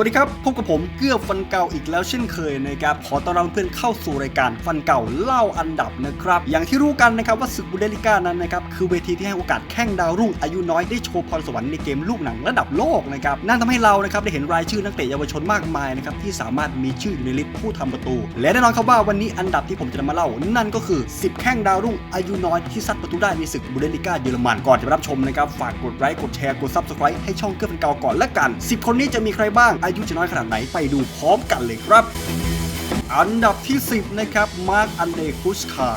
วัสดีครับพบกับผมเกื้อฟันเก่าอีกแล้วเช่นเคยนะครับขอต้อนรับเพื่อนเข้าสู่รายการฟันเก่าเล่าอันดับนะครับ อย่างที่รู้กันนะครับว่าศึกบูเดลิก้านั้นนะครับคือเวทีที่ให้โอกาสแข่งดาวรุ่งอายุน้อยได้โชว์พรสวรรค์ในเกมลูกหนังระดับโลกนะครับนั่นทำให้เรานะครับได้เห็นรายชื่อนักเตะเยาวชนมากมายนะครับที่สามารถมีชื่ออยู่ในลิสต์ผู้ทำประตู และแน่นอนครับว่าวันนี้อันดับที่ผมจะนำมาเล่า นั่นก็คือ 10 แข้งดาวรุ่งอายุน้อยที่ซัดประตูได้ในศึกบูเดลิก้าเยอรมันก่อนจะไปรับชมนะครับฝากกดไลค์กดแชร์กด subscribe ให้ช่องเกื้อฟันเก่าก่อนละกัน 10 คนนี้จะมีใครบ้างอายุจะน้อยขนาดไหนไปดูพร้อมกันเลยครับ อันดับที่ 10 นะครับ มาร์กอันเดคุชคา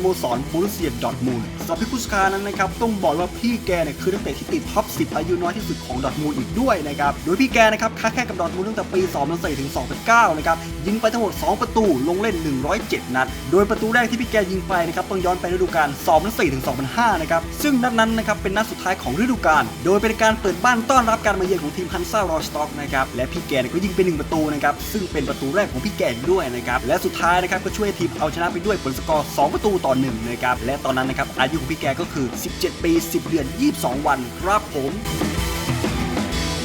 โมสรบูรุเซียดอทมูลสำหรับพี่คุชคานั้นนะครับต้องบอกว่าพี่แกเนี่ยคือนักเตะที่ติดท็อป 10 อายุน้อยที่สุดของดอทมูลอีกด้วยนะครับโดยพี่แกนะครับค้าแข่งกับดอทมูลตั้งแต่ปี 2004ถึง 2009 นะครับยิงไปทั้งหมด 2 ประตูลงเล่น 107 นัด โดยประตูแรกที่พี่แกยิงไปนะครับต้องย้อนไปฤดูกาล 2004ถึง 2005 นะครับซึ่งนัดนั้นนะครับเป็นนัดสุดท้ายของฤดูกาลโดยเป็นการเปิดบ้านต้อนรับการมาเยือนของทีมฮันซ่ารอสต็อกนะครับและพี่แกก็ยิงไปหนึ่งประตูนะครับซึ่งเป็นประตูแรกของพี่แกด้วยนะครับและสุดท้ายนะครับก็ช่วยทีมเอาชนะไปด้วยผลสกอร์2ประตูต่อ1นะครับและตอนนั้นนะครับอายุของพี่แกก็คือ 17 ปี 10 เดือน 22 วันครับผม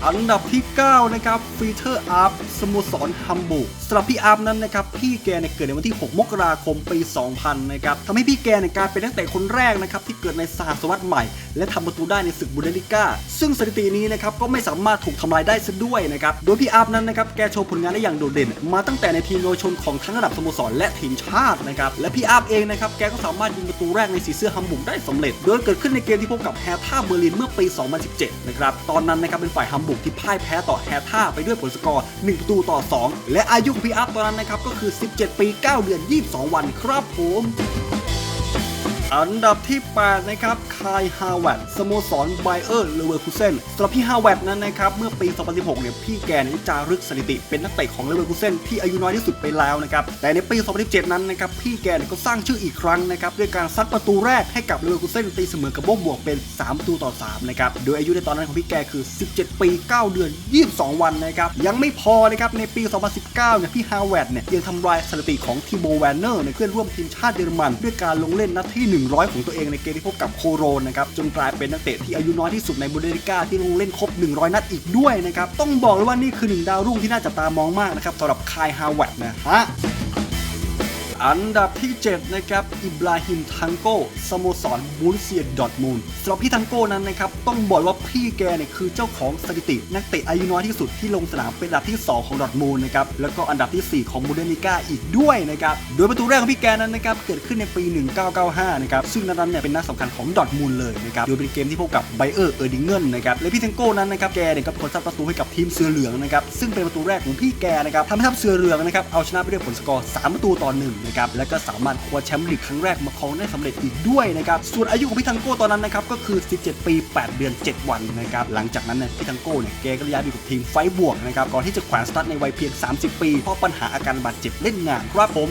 อันดับที่ 9 นะครับฟีเทอร์อาร์ฟสโมสรฮัมบูร์กสำหรับพี่อาร์ฟนั้นนะครับ พี่แกเนี่ยเกิดในวันที่ 6 มกราคมปี 2000 นะครับทำให้พี่แกเนี่ยกลายเป็นนักเตะคนแรกนะครับ ที่เกิดในสหศตวรรษใหม่ และทำประตูได้ในศึกบูเดลิก้า ซึ่งสถิตินี้นะครับ ก็ไม่สามารถถูกทำลายได้ซะด้วยนะครับ โดยพี่อาร์ฟนั้นนะครับ แกโชว์ผลงานได้อย่างโดดเด่น มาตั้งแต่ในทีมเยาวชนของทั้งระดับสโมสรและทีมชาตินะครับ และพี่อาร์ฟเองนะครับ แกก็สามารถยิงประตูแรกในสีเสื้อฮัมบูร์กได้สำเร็จ โดยเกิดขึ้นในเกมที่พบกับแฮร์ท่าเบอร์ลินเมื่อปี 2017 นะครับ ตอนนั้นนะครับเป็นฝ่ายฮัมบุกที่พ่ายแพ้ต่อแฮท่าไปด้วยผลสกอร์ 1 ประตูต่อ 2 และอายุของพี่อาร์ตตอนนั้นนะครับก็คือ 17 ปี 9 เดือน 22 วันครับผม อันดับที่ 8 นะครับ คายฮาวเวิร์ดสโมสรไบเออร์เลเวอร์คูเซนสำหรับพี่ฮาวเวิร์ดนั้นนะครับ เมื่อปี 2016 เนี่ย พี่แกนี่จารึกสถิติ เป็นนักเตะของเลเวอร์คูเซนที่อายุน้อยที่สุดไปแล้วนะครับ แต่ในปี 2017 นั้นนะครับ พี่แกนี่ก็สร้างชื่ออีกครั้งนะครับ ด้วยการซัดประตูแรกให้กับเลเวอร์คูเซนตีเสมอกับโบบวกเป็น3ประตูต่อ 3 นะครับ โดยอายุในตอนนั้นของพี่แกคือ 17 ปี 9 เดือน 22 วันนะครับ ยังไม่พอนะครับ ในปี 2019 เนี่ย พี่ฮาวเวดเนี่ยยังทำลายสถิติของทีโบแวนเนอร์ในเพื่อนร่วมทีมชาติเยอรมันด้วยการลงเล่นนัดที่100 ของตัวเองในเกมที่พบกับโคโรนนะครับจนกลายเป็นนักเตะที่อายุน้อยที่สุดในบูเดลิก้าที่ลงเล่นครบ 100 นัดอีกด้วยนะครับต้องบอกเลยว่านี่คือหนึ่งดาวรุ่งที่น่าจับตามองมากนะครับสำหรับคายฮาวเวิร์ดนะฮะ อันดับที่ 7 นะครับ อิบราฮิมทังโกสโมสรบูรเซียดอร์ทมูลสำหรับพี่ทังโกนั้นนะครับ ต้องบอกว่าพี่แกเนี่ยคือเจ้าของสถิติ นักเตะอายุน้อยที่สุดที่ลงสนามเป็นอันดับที่ 2 ของดอร์ทมูลนะครับ แล้วก็อันดับที่ 4 ของบูเดลิก้าอีกด้วยนะครับ โดยประตูแรกของพี่แกนั้นนะครับ เกิดขึ้นในปี 1995 นะครับ ซึ่งนัดนั้นเนี่ยเป็นนัดสำคัญของดอร์ทมูลเลยนะครับ โดยเป็นเกมที่พบกับไบเออร์เออร์ดิงเกิลนะครับ และพี่ทังโกนั้นนะครับ แกเนี่ยก็เป็นคนสร้างประตูให้กับทีมเสือเหลืองนะครับ ซึ่งเป็นประตูแรกของพี่แกนะครับทำให้ทัพเสือเหลืองนะครับเอาชนะไปด้วยผลสกอร์ 3 ประตูต่อ1นะครับและก็สามารถคว้าแชมป์ลีกครั้งแรกมาครองได้สำเร็จอีกด้วยนะครับส่วนอายุของพี่ทังโก้ตอนนั้นนะครับก็คือ 17 ปี 8 เดือน 7 วันนะครับหลังจากนั้นเนี่ยพี่ทังโก้เนี่ยแกก็ย้ายไปอยู่กับทีมไฟบวกนะครับก่อนที่จะแขวนสตาร์ทในวัยเพียง 30 ปีเพราะปัญหาอาการบาดเจ็บเล่นงานครับผม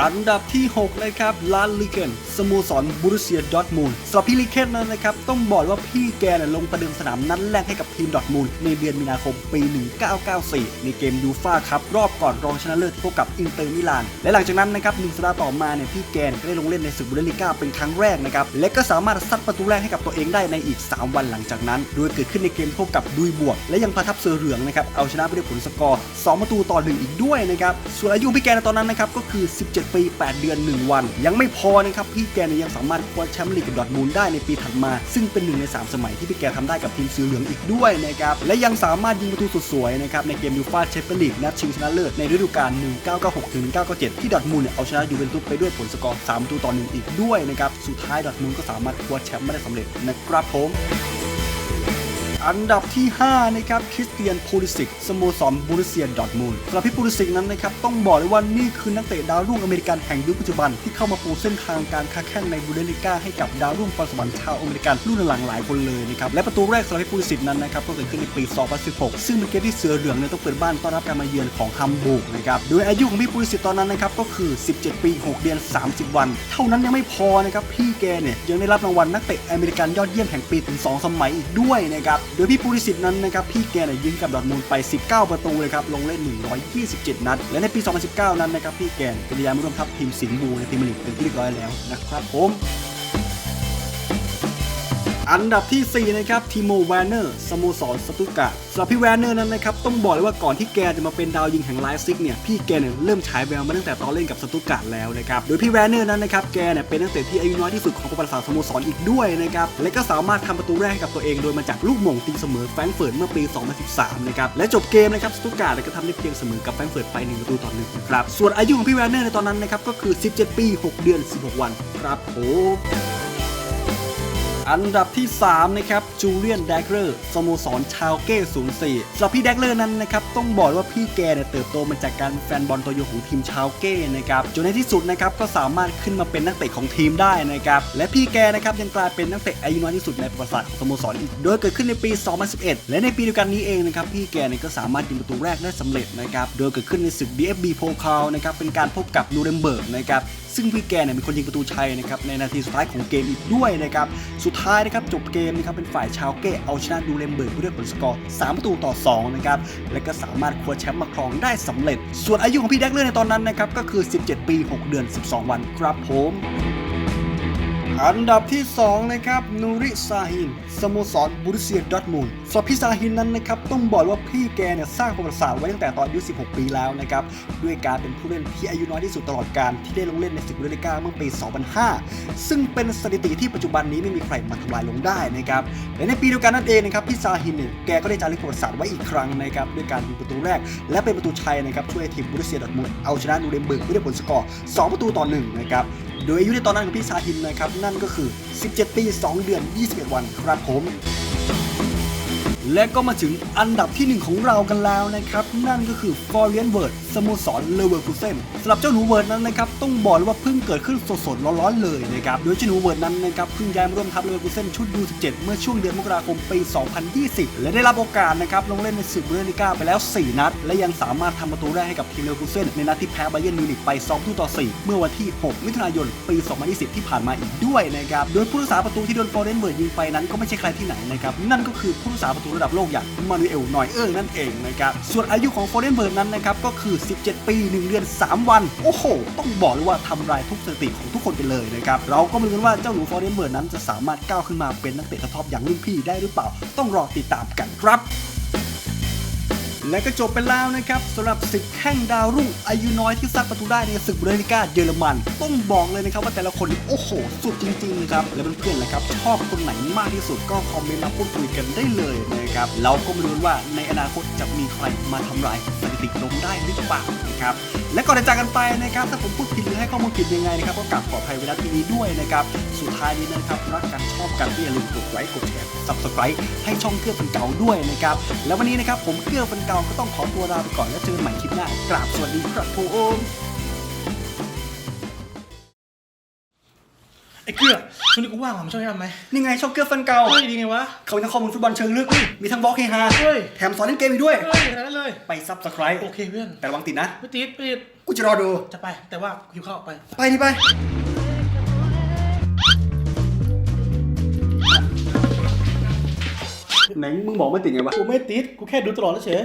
อันดับที่ 6 นะครับลานลิเกนสโมสรบูรุเซียดอทมูลสำหรับพี่ลิเกนนั้นนะครับ ต้องบอกว่าพี่แกเนี่ยลงประเดิมสนามนัดแรกให้กับทีมดอทมูลในเดือนมีนาคมปี 1994 ในเกมยูฟ่าครับ รอบก่อนรองชนะเลิศที่พบกับอินเตอร์มิลาน และหลังจากนั้นนะครับหนึ่งสัปดาห์ต่อมาเนี่ยพี่แกนก็ได้ลงเล่นในศึกบูเดลิก้าเป็นครั้งแรกนะครับและก็สามารถซัดประตูแรกให้กับตัวเองได้ในอีก 3 วันหลังจากนั้น โดยเกิดขึ้นในเกมพบกับดุยบวก และยังพาทัพเสือเหลืองนะครับเอาชนะไปด้วยผลสกอร์ 2 ประตูต่อ1อีกด้วยนะครับส่วนอายุพี่แกนตอนนั้นนะครับก็คือ 17ปี 8 เดือน 1 วัน ยังไม่พอนะครับพี่แกเนี่ยยังสามารถคว้าแชมป์ลีกกับดอทมูลได้ในปีถัดมา ซึ่งเป็นหนึ่งใน 3 สมัยที่พี่แกทำได้กับทีมสีเหลืองอีกด้วยนะครับและยังสามารถยิงประตูสุดสวยนะครับในเกมยูฟ่าแชมเปี้ยนลีกนัดชิงชนะเลิศในฤดูกาล 1996ถึง1997 ที่ดอทมูลเนี่ยเอาชนะยูเวนตุสไปด้วยผลสกอร์3ประตูต่อ1อีกด้วยนะครับสุดท้ายดอทมูลก็สามารถคว้าแชมป์มาได้สำเร็จนะครับผม อันดับที่ 5 นะครับคริสเตียนพูลิสิกสโมสรบูรุเซียดอทมูลสำหรับพี่พูลิสิกนั้นนะครับต้องบอกเลยว่านี่คือนักเตะดาวรุ่งอเมริกันแห่งยุคปัจจุบันที่เข้ามาปูเส้นทางการค้าแข่งในบูเดลิก้าให้กับดาวรุ่งพรสวรรค์ชาวอเมริกันรุ่นหลังหลายคนเลยนะครับและประตูแรกสำหรับพี่พูลิสิกนั้นนะครับก็เกิดขึ้นในปี 2016 ซึ่งเป็นเกมที่เสือเหลืองเนี่ยต้องเปิดบ้านต้อนรับการมาเยือนของฮัมบูร์กนะครับโดยอายุของพี่พูลิสิกตอนนั้นนะครับก็คือ 17 ปี 6 เดือน 30 วัน เท่านั้นยังไม่พอนะครับพี่แกเนี่ยยังได้รับรางวัลนักเตะอเมริกันยอดเยี่ยมแห่งปีถึง 2 สมัยอีกด้วยนะครับโดยพี่ปูริสิตนั้นนะครับพี่แกเนี่ยยิงกับดอทมูลไป 19 ประตูเลยครับลงเล่น 127 นัด และในปี 2019 นั้นนะครับพี่แกนเป็นยายมร่วมทัพทีมสิงห์บูในพรีเมียร์ลีกเป็นที่เรียบร้อยแล้วนะครับผม อันดับทีสี่ 4 นะครับทีโมแวนเนอร์สโมสรสตุการ์ดสำหรับพี่แวนเนอร์นั้นนะครับต้องบอกเลยว่าก่อนที่แกจะมาเป็นดาวยิงแห่งไลฟ์ซิกเนี่ยพี่แกเนี่ยเริ่มฉายแววมาตั้งแต่ตอนเล่นกับสตุการ์แล้วนะครับโดยพี่แวนเนอร์นั้นนะครับแกเนี่ยเป็นนักเตะที่อายุน้อยที่สุดของประวัติศาสตร์สโมสรอีกด้วยนะครับและก็สามารถทำประตูแรกให้กับตัวเองโดยมาจากลูกหม่งตีเสมอแฟรงเฟิร์ตเมื่อปี 2013 นะครับและจบเกมนะครับสตุตการ์ดก็ทำได้เพียงเสมอกับแฟรงเฟิร์ตไป1ประตูต่อหนึ่งครับส่วนอายุของพี่แวนเนอร์ในตอนนั้นนะครับก็คือ 17 ปี 6 เดือน 16 วันครับผม อันดับที่ 3 นะครับ จูเลียนแดกเลอร์สโมสรชาวเก้04สำหรับพี่แดกเลอร์นั้นนะครับ ต้องบอกว่าพี่แกเนี่ยเติบโตมาจากการแฟนบอลตัวยงของทีมชาวเก้นะครับจนในที่สุดนะครับ ก็สามารถขึ้นมาเป็นนักเตะของทีมได้นะครับ และพี่แกนะครับยังกลายเป็นนักเตะอายุน้อยที่สุดในประวัติศาสตร์ของสโมสรอีก โดยเกิดขึ้นในปี 2011 และในปีเดียวกันนี้เองนะครับพี่แกเนี่ยก็สามารถยิงประตูแรกได้สำเร็จนะครับโดยเกิดขึ้นในศึก DFB โพคาลนะครับเป็นการพบกับนูเรมเบิร์กนะครับ ซึ่งพี่แกเนี่ยเป็นคนยิงประตูชัยนะครับในนาทีสุดท้ายของเกมอีกด้วยนะครับสุดท้ายนะครับจบเกมนะครับเป็นฝ่ายชาวเก้เอาชนะดูเรมเบิร์กด้วยผลสกอร์3ประตูต่อ2นะครับและก็สามารถคว้าแชมป์มาครองได้สำเร็จ ส่วนอายุของพี่แดกเลอร์ในตอนนั้นนะครับก็คือ 17 ปี 6 เดือน 12 วันครับผม อันดับที่ 2 นะครับนูริซาฮินสโมสรบูรุเซียดอร์ทมุนสำหรับพี่ซาฮินนั้นนะครับต้องบอกว่าพี่แกเนี่ยสร้างประวัติศาสตร์ไว้ตั้งแต่ตอนอายุ 16 ปีแล้วนะครับด้วยการเป็นผู้เล่นที่อายุน้อยที่สุดตลอดการที่ได้ลงเล่นในศึกบูเดลิก้าเมื่อปี 2005 ซึ่งเป็นสถิติที่ปัจจุบันนี้ไม่มีใครมาทำลายลงได้นะครับและในปีเดียวกันนั่นเองนะครับพี่ซาฮินเนี่ยแกก็ได้จารึกประวัติศาสตร์ไว้อีกครั้งนะครับด้วยการยิงประตูแรก และเป็นประตูชัยนะครับช่วยทีมบูรุเซียดอร์ทมุนด์เอาชนะนูเรมเบิร์กด้วยผลสกอร์ 2 ประตูต่อ1นะครับ โดยอายุในตอนนั้นของพี่ซาฮินนะครับนั่นก็คือ 17 ปี 2 เดือน 21 วันครับผม และก็มาถึงอันดับที่ 1 ของเรากันแล้วนะครับ นั่นก็คือฟอร์เรียนเวิร์ดสโมสรเลเวอร์คูเซนสำหรับเจ้าหนูเวิร์ดนั้นนะครับ ต้องบอกเลยว่าเพิ่งเกิดขึ้นสดๆร้อนๆเลยนะครับ โดยเจ้าหนูเวิร์ดนั้นนะครับ เพิ่งย้ายมาร่วมทัพเลเวอร์คูเซนชุด U17 เมื่อช่วงเดือนมกราคมปี 2020 และได้รับโอกาสนะครับลงเล่นในศึกบูเดลิก้าไปแล้ว 4 นัด และยังสามารถทำประตูแรกให้กับทีมเลเวอร์คูเซนในนัดที่แพ้ไบเยนมิวนิกไป2ต่อ4เมื่อวันที่ 6 มิถุนายนปี 2020 ที่ผ่านมาอีกด้วยนะครับโดยผู้รักษาประตูที่โดนฟอร์เรนเวิร์ดยิงไปนั้นก็ไม่ใช่ใครที่ไหนนะครับนั่นก็คือผู้รักษาประตูระดับโลกอย่างมานูเอลนอยเออร์นั่นเองนะครับส่วนอายุของฟอร์เรนเบิร์ดนั้นนะครับก็คือ 17 ปี 1 เดือน 3 วัน โอ้โห ต้องบอกเลยว่าทำลายทุกสถิติของทุกคนไปเลยนะครับเราก็ไม่รู้กันว่าเจ้าหนูฟอร์เรนเบิร์ดนั้นจะสามารถก้าวขึ้นมาเป็นนักเตะท็อปอย่างรุ่นพี่ได้หรือเปล่า ต้องรอติดตามกันครับ และก็จบไปแล้วนะครับสำหรับศึกแข่งดาวรุ่งอายุน้อยที่ซัดประตูได้ในศึกบูเดลิก้าเยอรมัน ต้องบอกเลยนะครับว่าแต่ละคนโอ้โห สุดจริง ๆ ครับ และเพื่อนๆนะครับชอบคนไหนมากที่สุดก็คอมเมนต์มาพูดคุยกันได้เลยนะครับเราก็ไม่รู้ว่าในอนาคตจะมีใครมาทำลายสถ ติลงได้หรือเปล่านะครับและก่อนจะจากกันไปนะครับถ้าผมพูดผิดหรือให้ข้อมูลผิดยังไงนะครับก็กลับขออภัยไว้ณที่นี้ด้วยนะครับสุดท้ายนี้นะครับรักกันชอบกันก็อย่าลืมกดไลค์กดแชร์ subscribe ให้ช่องเกื้อฟันเก่าด้วยนะครับแล้ววันนี้นะครับผมเกื้อฟันเก่าก็ต้องขอตัวลาไปก่อนแล้วเจอกันใหม่คลิปหน้ากราบสวัสดีครับผม ไอ้เกลือช่วงนี้กูว่างอะมาช่วยทำไหมนี่ไงช่องเกื้อฟันเก่าเฮ้ยดีไงวะ เขามีทั้งข้อมูลฟุตบอลเชิงลึก มีทั้งบล็อกเฮฮาเฮ้ย แถมสอนเล่นเกมอีกด้วย เฮ้ยได้เลย ไป subscribe โอเคเพื่อนแต่ระวังติดนะ ไม่ติดไม่ติดกูจะรอดู จะไปแต่ว่าหิวข้าวไป ไปนี่ไป ไหนมึงบอกไม่ติดไงวะ กูไม่ติดกูแค่ดูตลอดแล้วเฉย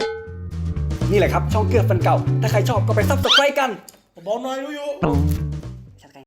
นี่แหละครับช่องเกื้อฟันเก่า ถ้าใครชอบก็ไป subscribe กันบอกหน่อยดูอยู่